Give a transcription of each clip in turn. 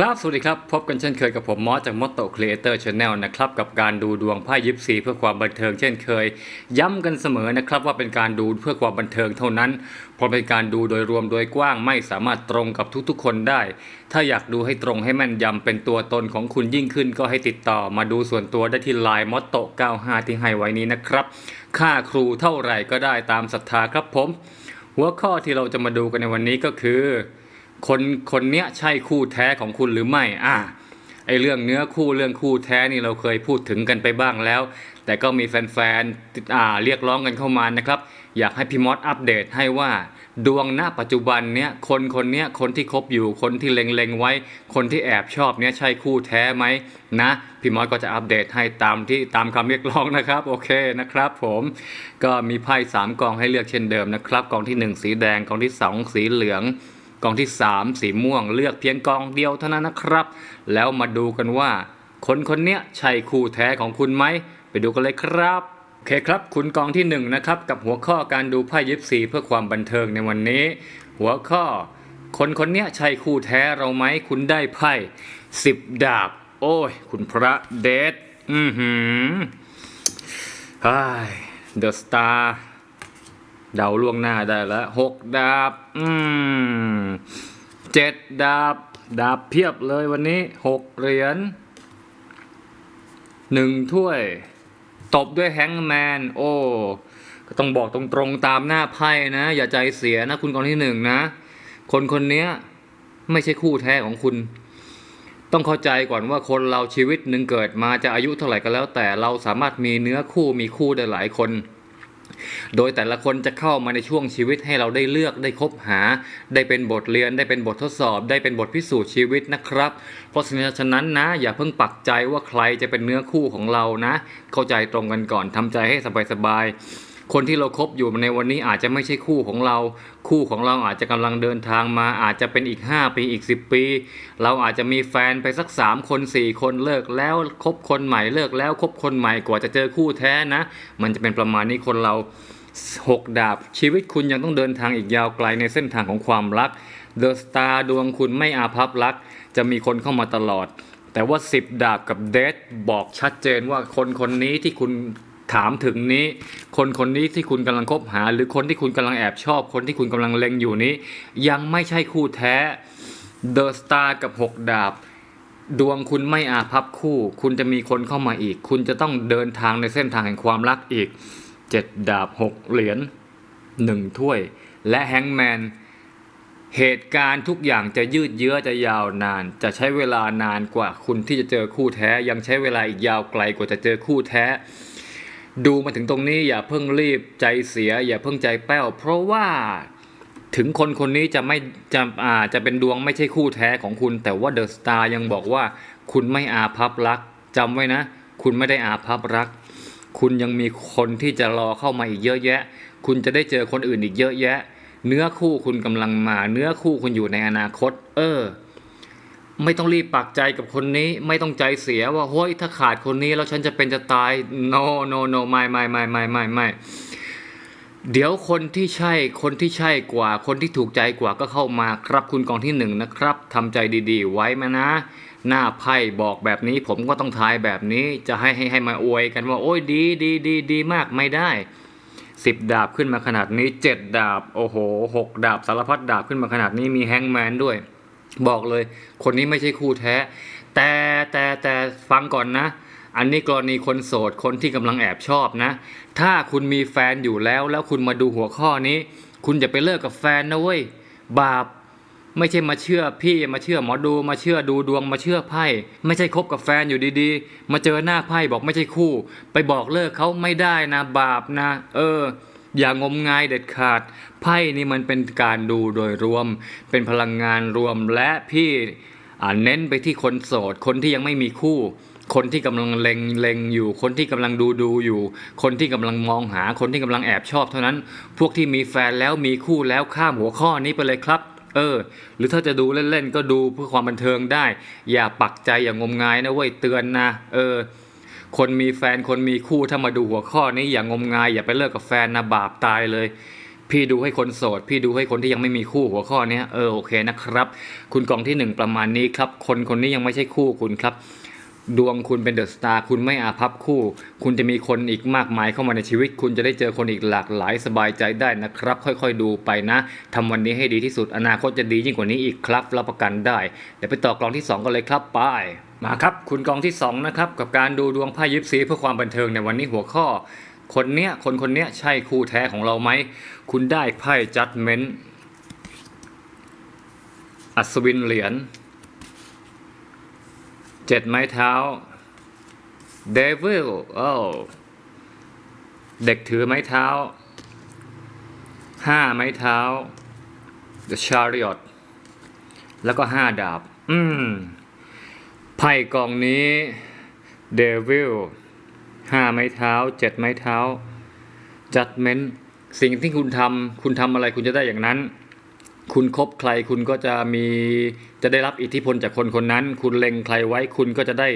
ครับ สวัสดีครับ พบกันเช่นเคยกับผมมอสจากมอตโตครีเอเตอร์ชาแนลนะครับ กับการดูดวงไพ่ยิปซีเพื่อความบันเทิงเช่นเคย ย้ำกันเสมอนะครับว่าเป็นการดูเพื่อความบันเทิงเท่านั้น เพราะเป็นการดูโดยรวมโดยกว้างไม่สามารถตรงกับทุกๆ คนได้ ถ้าอยากดูให้ตรงให้แม่นยำเป็นตัวตนของคุณยิ่งขึ้น ก็ให้ติดต่อมาดูส่วนตัวได้ที่ไลน์มอตโต95ที่ให้ไว้นี้นะครับ ค่าครูเท่าไหร่ก็ได้ตามศรัทธาครับผม หัวข้อที่เราจะมาดูกันในวันนี้ก็คือ คนคนเนี้ยใช่คู่แท้ของคุณหรือไม่ อ่าไอเรื่องเนื้อคู่เรื่องคู่แท้นี่เราเคยพูดถึงกันไปบ้างแล้ว แต่ก็มีแฟนๆอ่าเรียกร้องกันเข้ามานะครับ อยากให้พี่มอสอัปเดตให้ว่า ดวงณปัจจุบันเนี้ยคนคนเนี้ยคนที่คบอยู่คนที่เล็งๆไว้ คนที่แอบชอบเนี้ยใช่คู่แท้ไหมนะพี่มอสก็จะอัปเดตให้ตามที่ตามคำเรียกร้องนะครับโอเคนะครับ ผมก็มีไพ่สามกองให้เลือกเช่นเดิมนะครับกองที่หนึ่งสีแดงกองที่สองสีเหลือง กองที่ 3 สีม่วงเลือกเพียงกองเดียวเท่านั้นนะครับ แล้วมาดูกันว่า คนคนเนี้ยใช่คู่แท้ของคุณไหม ไปดูกันเลยครับโอเคครับ คุณกองที่1นะครับกับหัวข้อการดูไพ่ยิปซีเพื่อความบันเทิงในวันนี้ หัวข้อ คนคนเนี้ยใช่คู่แท้เราไหมคุณได้ไพ่สิบดาบ โอ้ย คุณพระเดชอือหือเดอะสตาร์ เดาล่วงหน้าได้แล้วหกดาบ อืมเจ็ดดาบ ดาบเพียบเลยวันนี้หกเหรียญหนึ่งถ้วย ตบด้วยแฮงแมน โอ้ก็ต้องบอกตรงๆตามหน้าไพ่นะ อย่าใจเสียนะ คุณกองที่หนึ่งนะ คนคนนี้ไม่ใช่คู่แท้ของคุณ ต้องเข้าใจก่อนว่าคนเราชีวิตหนึ่งเกิดมาจะอายุเท่าไหร่ก็แล้ว แต่เราสามารถมีเนื้อคู่มีคู่ได้หลายคน โดยแต่ละคนจะเข้ามาในช่วงชีวิตให้เราได้เลือกได้คบหา ได้เป็นบทเรียนได้เป็นบททดสอบ ได้เป็นบทพิสูจน์ชีวิตนะครับ เพราะฉะนั้นนะ อย่าเพิ่งปักใจว่าใครจะเป็นเนื้อคู่ของเรานะ เข้าใจตรงกันก่อนทำใจให้สบายๆ คนที่เราคบอยู่ในวันนี้อาจจะไม่ใช่คู่ของเรา คู่ของเราอาจจะกำลังเดินทางมา อาจจะเป็นอีก 5 ปีอีก 10 ปี เราอาจจะมีแฟนไปสัก 3 คน 4 คนเลิกแล้วคบคนใหม่เลิกแล้วคบคนใหม่กว่าจะเจอคู่แท้นะ มันจะเป็นประมาณนี้คนเราหกดาบ ชีวิตคุณยังต้องเดินทางอีกยาวไกลในเส้นทางของความรักเดอะสตาร์ดวงคุณไม่อาภัพรัก จะมีคนเข้ามาตลอด แต่ว่า 10 ดาบกับเดทบอกชัดเจนว่าคนคนนี้ที่คุณ ถามถึงนี้ คนคนนี้ที่คุณกำลังคบหา หรือคนที่คุณกำลังแอบชอบ คนที่คุณกำลังเล็งอยู่นี้ ยังไม่ใช่คู่แท้เดอะสตาร์กับ6ดาบ ดวงคุณไม่อาภัพคู่ คุณจะมีคนเข้ามาอีก คุณจะต้องเดินทางในเส้นทางแห่งความรักอีกเจ็ดดาบหกเหรียญหนึ่งถ้วย และแฮงแมนเหตุการณ์ทุกอย่างจะยืดเยื้อจะยาวนาน จะใช้เวลานานกว่าคุณที่จะเจอคู่แท้ ยังใช้เวลาอีกยาวไกลกว่าจะเจอคู่แท้ ดูมาถึงตรงนี้อย่าเพิ่งรีบใจเสีย อย่าเพิ่งใจแป้ว เพราะว่าถึงคนคนนี้จะไม่จะอาจะเป็นดวงไม่ใช่คู่แท้ของคุณ แต่ว่าเดอะสตาร์ยังบอกว่า คุณไม่อาภัพรักจำไว้นะ คุณไม่ได้อาภัพรัก คุณยังมีคนที่จะรอเข้ามาอีกเยอะแยะ คุณจะได้เจอคนอื่นอีกเยอะแยะ เนื้อคู่คุณกำลังมา เนื้อคู่คุณอยู่ในอนาคต เออ ไม่ต้องรีบปักใจกับคนนี้ ไม่ต้องใจเสียว่าเฮ้ยถ้าขาดคนนี้แล้วฉันจะเป็นจะตาย no no no ไม่ไม่ไม่ไม่ไม่ไม่เดี๋ยวคนที่ใช่คนที่ใช่กว่า คนที่ถูกใจกว่าก็เข้ามาครับคุณกองที่หนึ่งนะครับทำใจดีๆ ไว้มานะ หน้าไพ่บอกแบบนี้ ผมก็ต้องทายแบบนี้จะให้ให้ให้มาอวยกันว่าโอ้ยดีดีดีดีมากไม่ได้สิบดาบขึ้นมาขนาดนี้เจ็ดดาบ โอ้โหหกดาบสารพัดดาบขึ้นมาขนาดนี้มีแฮงแมนด้วย บอกเลย คนนี้ไม่ใช่คู่แท้ แต่แต่แต่ฟังก่อนนะ อันนี้กรณีคนโสดคนที่กำลังแอบชอบนะ ถ้าคุณมีแฟนอยู่แล้ว แล้วคุณมาดูหัวข้อนี้ คุณจะไปเลิกกับแฟนนะเว้ยบาปไม่ใช่มาเชื่อพี่มาเชื่อหมอดูมาเชื่อดูดวงมาเชื่อไพ่ไม่ใช่คบกับแฟนอยู่ดีๆ มาเจอหน้าไพ่บอกไม่ใช่คู่ ไปบอกเลิกเขาไม่ได้นะ บาปนะ เออ อย่างมงายเด็ดขาด ไพ่นี่มันเป็นการดูโดยรวม เป็นพลังงานรวมและพี่เน้นไปที่คนโสด คนที่ยังไม่มีคู่ คนที่กำลังเล็งเล็งอยู่ คนที่กำลังดูดูอยู่ คนที่กำลังมองหา คนที่กำลังแอบชอบเท่านั้น พวกที่มีแฟนแล้วมีคู่แล้วข้ามหัวข้อนี้ไปเลยครับเออหรือถ้าจะดูเล่นๆก็ดูเพื่อความบันเทิงได้ อย่าปักใจอย่างงมงายนะเว้ยเตือนนะ เออ คนมีแฟนคนมีคู่ถ้ามาดูหัวข้อนี้อย่างงมงาย อย่าไปเลิกกับแฟนนะบาปตายเลย พี่ดูให้คนโสด พี่ดูให้คนที่ยังไม่มีคู่หัวข้อนี้เออโอเคนะครับ คุณกองที่หนึ่งประมาณนี้ครับ คนคนนี้ยังไม่ใช่คู่คุณครับ ดวงคุณเป็นเดอะสตาร์คุณไม่อาภัพคู่ คุณจะมีคนอีกมากมายเข้ามาในชีวิต คุณจะได้เจอคนอีกหลากหลายสบายใจได้นะครับ ค่อยๆดูไปนะทำวันนี้ให้ดีที่สุดอนาคตจะดียิ่งกว่านี้อีกครับรับประกันได้เดี๋ยวไปต่อกล่องที่สองกันเลยครับไปมาครับ คุณกล่องที่สองนะครับกับการดูดวงไพ่ยิปซีเพื่อความบันเทิงในวันนี้หัวข้อ คนเนี้ยคนคนเนี้ยใช่คู่แท้ของเราไหมคุณได้ไพ่จัดเมนต์อัศวินเหรียญ เจ็ดไม้เท้า Devil โอ้เด็กถือไม้เท้าห้าไม้เท้า The Chariot แล้วก็ห้าดาบ อืม ไพ่กองนี้ Devil ห้าไม้เท้าเจ็ดไม้เท้า Judgment สิ่งที่คุณทำคุณทำอะไรคุณจะได้อย่างนั้น คุณคบใครคุณก็จะมีจะได้รับอิทธิพลจากคนคนนั้น คุณเล็งใครไว้คุณก็จะได้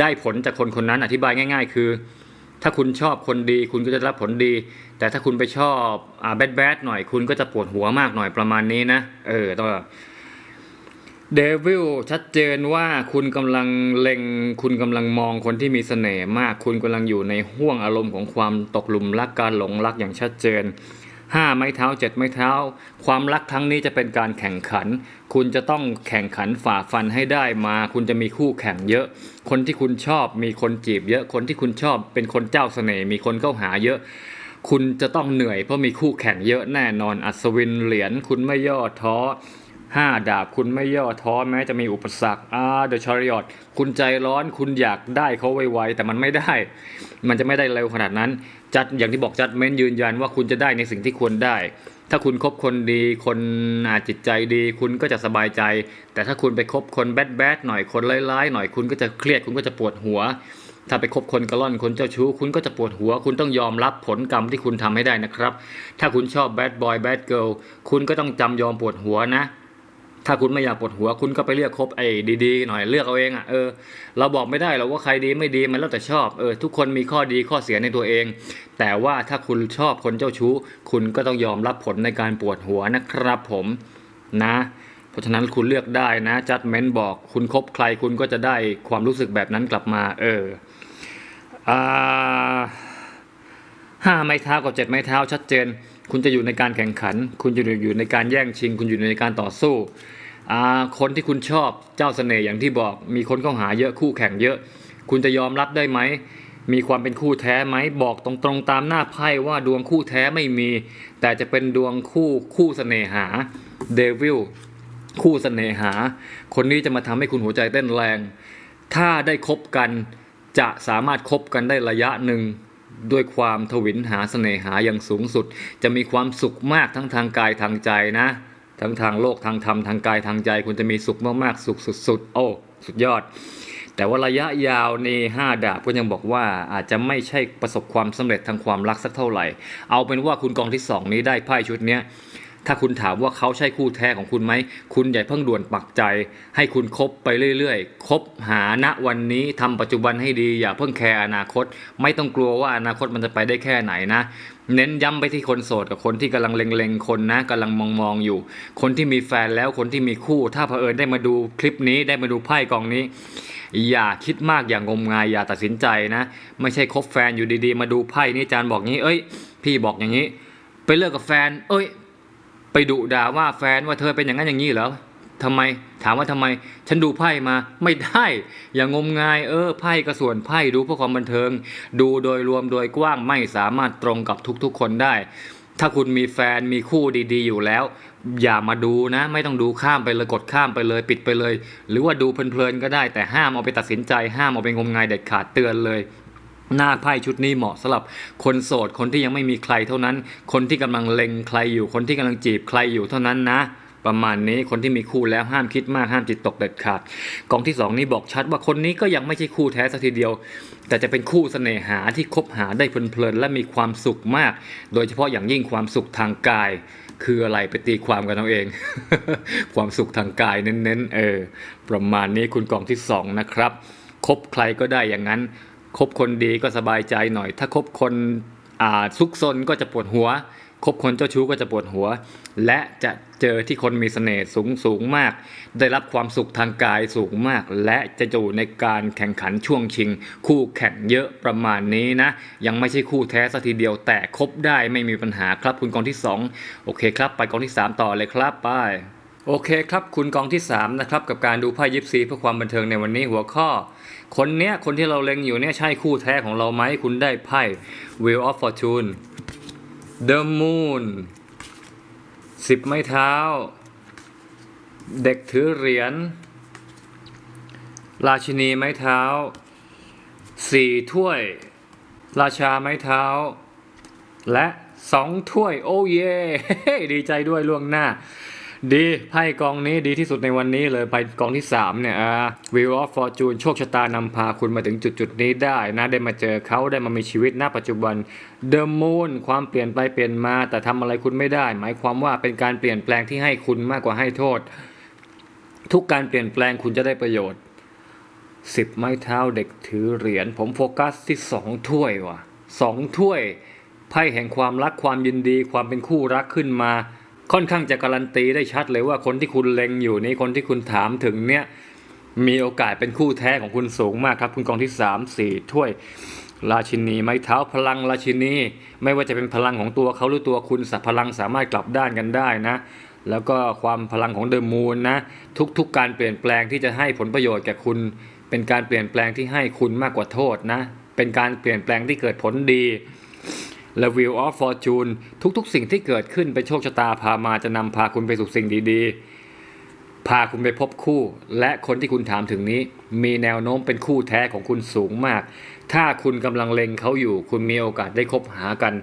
ได้ผลจากคนคนนั้น อธิบายง่าย ๆ คือ ถ้าคุณชอบคนดี คุณก็จะรับผลดี แต่ถ้าคุณไปชอบอ่าแบดแบดหน่อยคุณก็จะปวดหัวมากหน่อยประมาณนี้นะ เออต้องเดวิลชัดเจนว่าคุณกำลังเล็ง คุณกำลังมองคนที่มีเสน่ห์มาก คุณกำลังอยู่ในห่วงอารมณ์ของความตกหลุมรักการหลงรักอย่างชัดเจน ห้าไม้เท้าเจ็ดไม้เท้า ความรักครั้งนี้จะเป็นการแข่งขัน คุณจะต้องแข่งขันฝ่าฟันให้ได้มา คุณจะมีคู่แข่งเยอะ คนที่คุณชอบมีคนจีบเยอะ คนที่คุณชอบเป็นคนเจ้าเสน่ห์ มีคนเข้าหาเยอะ คุณจะต้องเหนื่อยเพราะมีคู่แข่งเยอะแน่นอน อัศวินเหรียญคุณไม่ย่อท้อ ห้าดาบคุณไม่ย่อท้อแม้จะมีอุปสรรคอ่าเดอะชาริอตคุณใจร้อนคุณอยากได้เขาไวๆแต่มันไม่ได้ มันจะไม่ได้เร็วขนาดนั้น จัดอย่างที่บอกจัดเม้นยืนยันว่าคุณจะได้ในสิ่งที่ควรได้ ถ้าคุณคบคนดี คนอาจิตใจดี คุณก็จะสบายใจ แต่ถ้าคุณไปคบคนแบดแบดหน่อยคนร้ายๆหน่อยคุณก็จะเครียดคุณก็จะปวดหัว ถ้าไปคบคนกระล่อนคนเจ้าชู้ คุณก็จะปวดหัว คุณต้องยอมรับผลกรรมที่คุณทำให้ได้นะครับ ถ้าคุณชอบแบดบอยแบดเกิลคุณก็ต้องจำยอมปวดหัวนะ ถ้าคุณไม่อยากปวดหัวคุณก็ไปเลือกคบไอ้ดีๆหน่อยเลือกเอาเองอะเออเราบอกไม่ได้หรอกว่าใครดีไม่ดีมันแล้วแต่ชอบเออทุกคนมีข้อดีข้อเสียในตัวเอง แต่ว่าถ้าคุณชอบคนเจ้าชู้ คุณก็ต้องยอมรับผลในการปวดหัวนะครับผมนะ เพราะฉะนั้นคุณเลือกได้นะจัดเมนบอก คุณคบใครคุณก็จะได้ความรู้สึกแบบนั้นกลับมา เอออ่าห้าไม้เท้ากับเจ็ดไม้เท้าชัดเจน คุณจะอยู่ในการแข่งขัน คุณจะอยู่ในการแย่งชิง คุณอยู่ในการต่อสู้คนที่คุณชอบเจ้าเสน่ห์อย่างที่บอก มีคนเข้าหาเยอะคู่แข่งเยอะ คุณจะยอมรับได้ไหมมีความเป็นคู่แท้ไหมบอกตรงๆตามหน้าไพ่ว่าดวงคู่แท้ไม่มี แต่จะเป็นดวงคู่คู่เสน่หาเดวิลคู่เสน่หา คนนี้จะมาทำให้คุณหัวใจเต้นแรง ถ้าได้คบกันจะสามารถคบกันได้ระยะหนึ่ง ด้วยความทวินหาเสน่หาอย่างสูงสุด จะมีความสุขมากทั้งทางกายทางใจนะ ทั้งทางโลกทางธรรมทางกายทางใจ คุณจะมีสุขมากๆ สุขสุดๆ โอ้สุดยอด แต่ว่าระยะยาวในห้าดาบก็ยังบอกว่าอาจจะไม่ใช่ประสบความสำเร็จทางความรักสักเท่าไหร่ เอาเป็นว่าคุณกองที่สองนี้ได้ไพ่ชุดเนี้ย ถ้าคุณถามว่าเขาใช่คู่แท้ของคุณไหม คุณอย่าเพิ่งด่วนปักใจ ให้คุณคบไปเรื่อยๆ คบหาณวันนี้ทำปัจจุบันให้ดี อย่าเพิ่งแคร์อนาคต ไม่ต้องกลัวว่าอนาคตมันจะไปได้แค่ไหนนะ เน้นย้ำไปที่คนโสดกับคนที่กำลังเล็งๆคนนะกำลังมองๆอยู่ คนที่มีแฟนแล้วคนที่มีคู่ ถ้าเผอิญได้มาดูคลิปนี้ได้มาดูไพ่กองนี้ อย่าคิดมากอย่างงมงายอย่าตัดสินใจนะ ไม่ใช่คบแฟนอยู่ดีๆ มาดูไพ่นี่อาจารย์บอกงี้ เอ้ย พี่บอกอย่างนี้ ไปเลิกกับแฟน เอ้ย ไปดุด่าว่าแฟนว่าเธอเป็นอย่างนั้นอย่างนี้เหรอทำไมถามว่าทำไม ฉันดูไพ่มาไม่ได้อย่างงมงายเออไพ่ก็ส่วนไพ่ดูเพื่อความบันเทิง ดูโดยรวมโดยกว้างไม่สามารถตรงกับทุกๆคนได้ ถ้าคุณมีแฟนมีคู่ดีๆ อยู่แล้ว อย่ามาดูนะ ไม่ต้องดูข้ามไปเลยกดข้ามไปเลยปิดไปเลย หรือว่าดูเพลินๆก็ได้แต่ห้ามเอาไปตัดสินใจห้ามเอาไปงมงายเด็ดขาดเตือนเลย หน้าไพ่ชุดนี้เหมาะสำหรับคนโสดคนที่ยังไม่มีใครเท่านั้น คนที่กำลังเล็งใครอยู่คนที่กำลังจีบใครอยู่เท่านั้นนะ ประมาณนี้คนที่มีคู่แล้วห้ามคิดมากห้ามจิตตกเด็ดขาดกองที่สองนี้บอกชัดว่าคนนี้ก็ยังไม่ใช่คู่แท้สักทีเดียว แต่จะเป็นคู่เสน่หาที่คบหาได้เพลินๆและมีความสุขมาก โดยเฉพาะอย่างยิ่งความสุขทางกายคืออะไรไปตีความกันเอาเอง ความสุขทางกายเน้นๆเออประมาณนี้คุณกองที่สองนะครับคบใครก็ได้อย่างนั้น คบคนดีก็สบายใจหน่อย ถ้าคบคนอ่าซุกซนก็จะปวดหัว คบคนเจ้าชู้ก็จะปวดหัว และจะเจอที่คนมีเสน่ห์สูงสูงมาก ได้รับความสุขทางกายสูงมาก และจะอยู่ในการแข่งขันช่วงชิง คู่แข่งเยอะประมาณนี้นะ ยังไม่ใช่คู่แท้สัทีเดียวแต่คบได้ไม่มีปัญหาครับคุณกองที่สองโอเคครับ ไปกองที่สามต่อเลยครับไปโอเคครับคุณกองที่3นะครับกับการดูไพ่ยิปซีเพื่อความบันเทิงในวันนี้หัวข้อ คนเนี้ยคนที่เราเล็งอยู่เนี่ยใช่คู่แท้ของเราไหมคุณได้ไพ่ Wheel of Fortune The Moon สิบไม้เท้า เด็กถือเหรียญ ราชินีไม้เท้าสี่ถ้วย ราชาไม้เท้า และสองถ้วย โอ้เย่ดีใจด้วยล่วงหน้า ดีไพ่กองนี้ดีที่สุดในวันนี้เลยไปกองที่ 3 เนี่ยอ่า Wheel of Fortune โชคชะตานำพาคุณมาถึงจุดจุดนี้ได้นะได้มาเจอเขาได้มามีชีวิตณปัจจุบัน The Moon ความเปลี่ยนไปเปลี่ยนมา แต่ทำอะไรคุณไม่ได้ หมายความว่าเป็นการเปลี่ยนแปลงที่ให้คุณมากกว่าให้โทษ ทุกการเปลี่ยนแปลงคุณจะได้ประโยชน์สิบไม้เท้าเด็กถือเหรียญผมโฟกัสที่สองถ้วยว่ะสองถ้วยไพ่แห่งความรักความยินดีความเป็นคู่รักขึ้นมา ค่อนข้างจะการันตีได้ชัดเลยว่าคนที่คุณเล็งอยู่นี้คนที่คุณถามถึงเนี่ยมีโอกาสเป็นคู่แท้ของคุณสูงมากครับ คุณกองที่ 3 4 ถ้วย ราชินีไม้เท้าพลังราชินี ไม่ว่าจะเป็นพลังของตัวเขาหรือตัวคุณสัพลังสามารถกลับด้านกันได้นะ แล้วก็ความพลังของเดอะมูนนะ ทุกๆการเปลี่ยนแปลงที่จะให้ผลประโยชน์แก่คุณ เป็นการเปลี่ยนแปลงที่ให้คุณมากกว่าโทษนะ เป็นการเปลี่ยนแปลงที่เกิดผลดี และ Wheel of Fortune ทุกๆ สิ่งที่เกิดขึ้นเป็นโชคชะตาพามาจะนำพาคุณไปสู่สิ่งดีๆ พาคุณไปพบคู่ และคนที่คุณถามถึงนี้ มีแนวโน้มเป็นคู่แท้ของคุณสูงมาก ถ้าคุณกำลังเล็งเขาอยู่ คุณมีโอกาสได้คบหากัน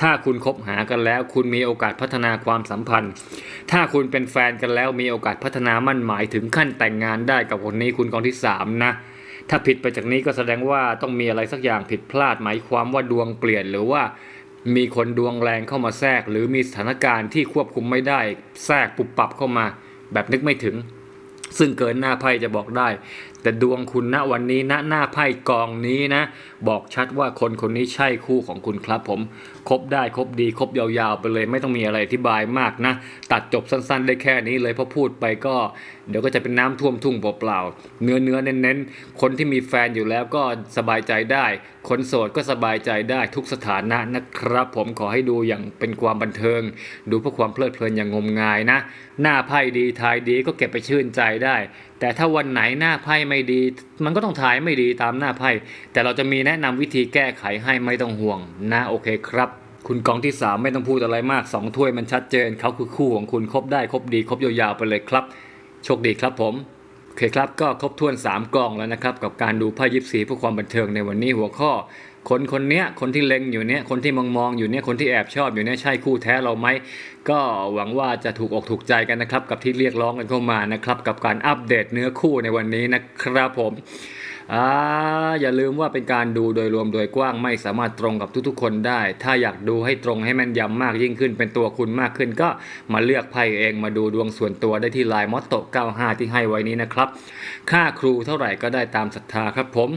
ถ้าคุณคบหากันแล้ว คุณมีโอกาสพัฒนาความสัมพันธ์ ถ้าคุณเป็นแฟนกันแล้วมีโอกาสพัฒนามั่นหมายถึงขั้นแต่งงานได้กับคนนี้คุณกองที่สามนะถ้าผิดไปจากนี้ก็แสดงว่าต้องมีอะไรสักอย่างผิดพลาดหมายความว่าดวงเปลี่ยนหรือว่า มีคนดวงแรงเข้ามาแทรก หรือมีสถานการณ์ที่ควบคุมไม่ได้แทรกปุบปับเข้ามา แบบนึกไม่ถึง ซึ่งเกินหน้าไพ่จะบอกได้แต่ดวงคุณณวันนี้ณหน้าไพ่กองนี้นะ บอกชัดว่าคนคนนี้ใช่คู่ของคุณครับผมคบได้คบดีคบยาวๆไปเลย ไม่ต้องมีอะไรอธิบายมากนะ ตัดจบสั้นๆ ได้แค่นี้เลยเพราะพูดไปก็ เดี๋ยวก็จะเป็นน้ำท่วมทุ่งเปล่าๆเนื้อเนื้อเน้นๆ คนที่มีแฟนอยู่แล้วก็สบายใจได้ คนโสดก็สบายใจได้ทุกสถานะนะครับ ผมขอให้ดูอย่างเป็นความบันเทิง ดูเพื่อความเพลิดเพลินอย่างงมงายนะ หน้าไพ่ดีทายดีก็เก็บไปชื่นใจได้ แต่ถ้าวันไหนหน้าไพ่ไม่ดี มันก็ต้องถ่ายไม่ดีตามหน้าไพ่ แต่เราจะมีแนะนำวิธีแก้ไขให้ไม่ต้องห่วงนะโอเคครับคุณกองที่ 3 ไม่ต้องพูดอะไรมาก 2 ถ้วยมันชัดเจนเขาคือคู่ของคุณครบได้ครบดีครบยาวๆไปเลยครับ โชคดีครับผมโอเคครับก็ครบถ้วน 3กองแล้วนะครับ กับการดูไพ่ยิปซีเพื่อความบันเทิงในวันนี้หัวข้อ คนคนเนี้ยคนที่เล็งอยู่เนี้ยคนที่มองมองอยู่เนี้ยคนที่แอบชอบอยู่เนี้ยใช่คู่แท้เราไหมก็หวังว่าจะถูกอกถูกใจกันนะครับ กับที่เรียกร้องกันเข้ามานะครับ กับการอัปเดตเนื้อคู่ในวันนี้นะครับผมอ่าอย่าลืมว่าเป็นการดูโดยรวมโดยกว้างไม่สามารถตรงกับทุกๆ คนได้ ถ้าอยากดูให้ตรงให้แม่นยำมากยิ่งขึ้น เป็นตัวคุณมากขึ้นก็มาเลือกไพ่เองมาดูดวงส่วนตัวได้ที่ไลน์มอตโต95 ที่ให้ไว้นี้นะครับ ค่าครูเท่าไหร่ก็ได้ตามศรัทธาครับผม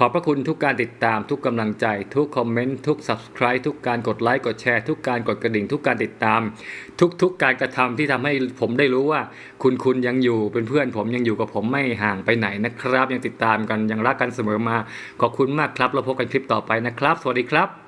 ขอบพระคุณทุกการติดตามทุกกำลังใจ ทุกคอมเมนต์ทุก subscribe ทุกการกดไลค์กดแชร์ ทุกการกดกระดิ่ง ทุกการติดตาม ทุกๆการกระทำที่ทำให้ผมได้รู้ว่า คุณคุณยังอยู่เป็นเพื่อนผมยังอยู่กับผมไม่ห่างไปไหนนะครับ ยังติดตามกันยังรักกันเสมอมา ขอบคุณมากครับแล้วพบกันคลิปต่อไปนะครับ สวัสดีครับ